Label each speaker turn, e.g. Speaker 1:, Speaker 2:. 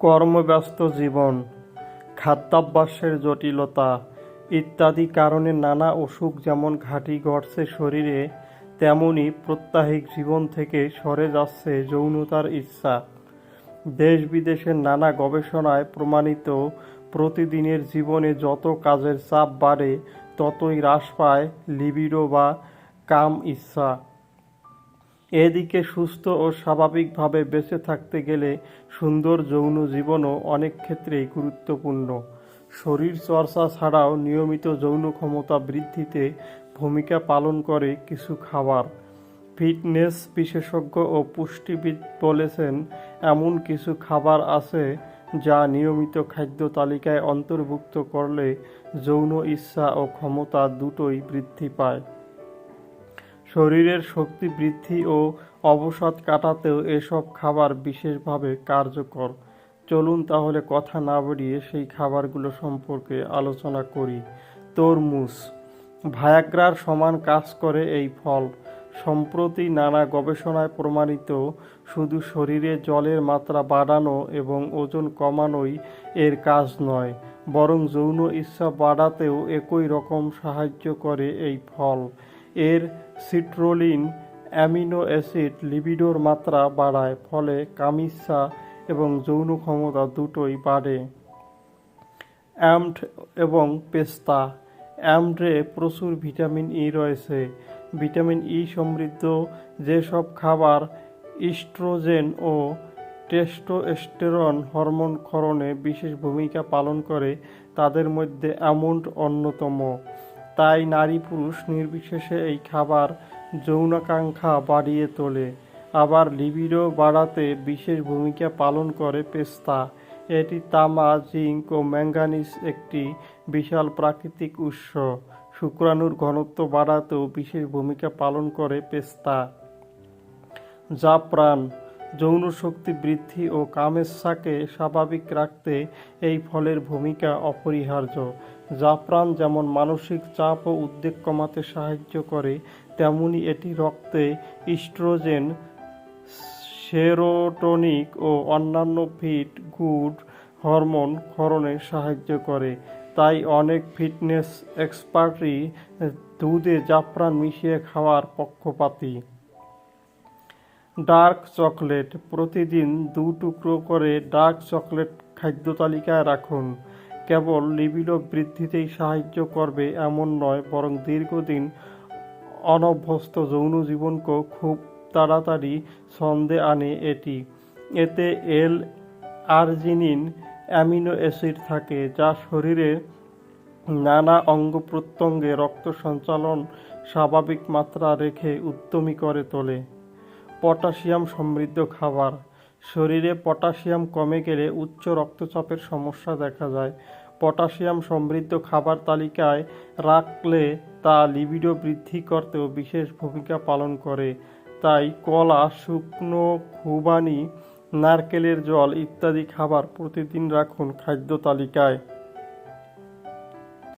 Speaker 1: কর্মব্যস্ত জীবন, খাদ্যাভ্যাসের জটিলতা ইত্যাদি কারণে নানা অসুখ যেমন ঘাঁটি ঘটছে শরীরে, তেমনি প্রত্যাহিক জীবন থেকে সরে যাচ্ছে যৌনতার ইচ্ছা। দেশ বিদেশের নানা গবেষণায় প্রমাণিত প্রতিদিনের জীবনে যত কাজের চাপ বাড়ে, ততই হ্রাস পায় লিবিডো বা কাম ইচ্ছা। এদিকে সুস্থ ও স্বাভাবিকভাবে বেঁচে থাকতে গেলে সুন্দর যৌন জীবনও অনেক ক্ষেত্রেই গুরুত্বপূর্ণ। শরীর চর্চা ছাড়াও নিয়মিত যৌন ক্ষমতা বৃদ্ধিতে ভূমিকা পালন করে কিছু খাবার। ফিটনেস বিশেষজ্ঞ ও পুষ্টিবিদ বলেছেন, এমন কিছু খাবার আছে যা নিয়মিত খাদ্য তালিকায় অন্তর্ভুক্ত করলে যৌন ইচ্ছা ও ক্ষমতা দুটোই বৃদ্ধি পায়। শরীরের শক্তি বৃদ্ধি ও অবসাদ কাটাতেও এসব খাবার বিশেষভাবে কার্যকর। চলুন তাহলে কথা না বাড়িয়ে সেই খাবারগুলো সম্পর্কে আলোচনা করি। তরমুজ। ভায়াগ্রার সমান কাজ করে এই ফল। সম্প্রতি নানা গবেষণায় প্রমাণিত, শুধু শরীরে জলের মাত্রা বাড়ানো এবং ওজন কমানোই এর কাজ নয়, বরং যৌন ইচ্ছা বাড়াতেও একই রকম সাহায্য করে এই ফল। এর সিট্রোলিন অ্যামিনো অ্যাসিড লিবিডোর মাত্রা বাড়ায়, ফলে কামিচ্ছা এবং যৌন ক্ষমতা দুটোই বাড়ে। অ্যামড এবং পেস্তা। অ্যামড্রে প্রচুর ভিটামিন ই রয়েছে। ভিটামিন ই সমৃদ্ধ। যেসব খাবার ইস্ট্রোজেন ও টেস্টোস্টেরন হরমোন ক্ষরণে বিশেষ ভূমিকা পালন করে, তাদের মধ্যে অ্যামন্ড অন্যতম। তাই নারী পুরুষ নির্বিশেষে এই খাবার যৌনাকাঙ্ক্ষা বাড়িয়ে তোলে। আবার লিবিডো বাড়াতে বিশেষ ভূমিকা পালন করে পেস্তা। এটি তামা জিঙ্ক ও ম্যাঙ্গানিজ একটি বিশাল প্রাকৃতিক উৎস। শুক্রাণুর ঘনত্ব বাড়াতেও বিশেষ ভূমিকা পালন করে পেস্তা। জাফরান যৌন শক্তি বৃদ্ধি ও কামেচ্ছাকে স্বাভাবিক রাখতে এই ফলের ভূমিকা অপরিহার্য। জাফরান যেমন মানসিক চাপ ও উদ্বেগ কমাতে সাহায্য করে, তেমনি এটি রক্তে ইস্ট্রোজেন, সেরোটনিক ও অন্যান্য ফিট গুড হরমোন ক্ষরণে সাহায্য করে। তাই অনেক ফিটনেস এক্সপার্টই দুধে জাফরান মিশিয়ে খাওয়ার পক্ষপাতী। ডার্ক চকলেট প্রতিদিন দু টুকরো করে ডার্ক চকলেট খাদ্য তালিকায় রাখুন। কেবল লিবিডো বৃদ্ধিতেই সাহায্য করবে এমন নয়, বরং দীর্ঘদিন অনভ্যস্ত যৌন জীবনকেও খুব তাড়াতাড়ি ছন্দে আনে এটি। এতে এল আর্জিনিন অ্যামিনো অ্যাসিড থাকে, যা শরীরে নানা অঙ্গ প্রত্যঙ্গে রক্ত সঞ্চালন স্বাভাবিক মাত্রা রেখে উদ্যমী করে তোলে। পটাশিয়াম সমৃদ্ধ খাবার। শরীরে পটাশিয়াম কমে গেলে উচ্চ রক্তচাপের সমস্যা দেখা যায়। পটাশিয়াম সমৃদ্ধ খাবার তালিকায় রাখলে তা লিবিডো বৃদ্ধি করতেও বিশেষ ভূমিকা পালন করে। তাই কলা, শুকনো খুবানি নারকেলের জল ইত্যাদি খাবার প্রতিদিন রাখুন খাদ্য তালিকায়।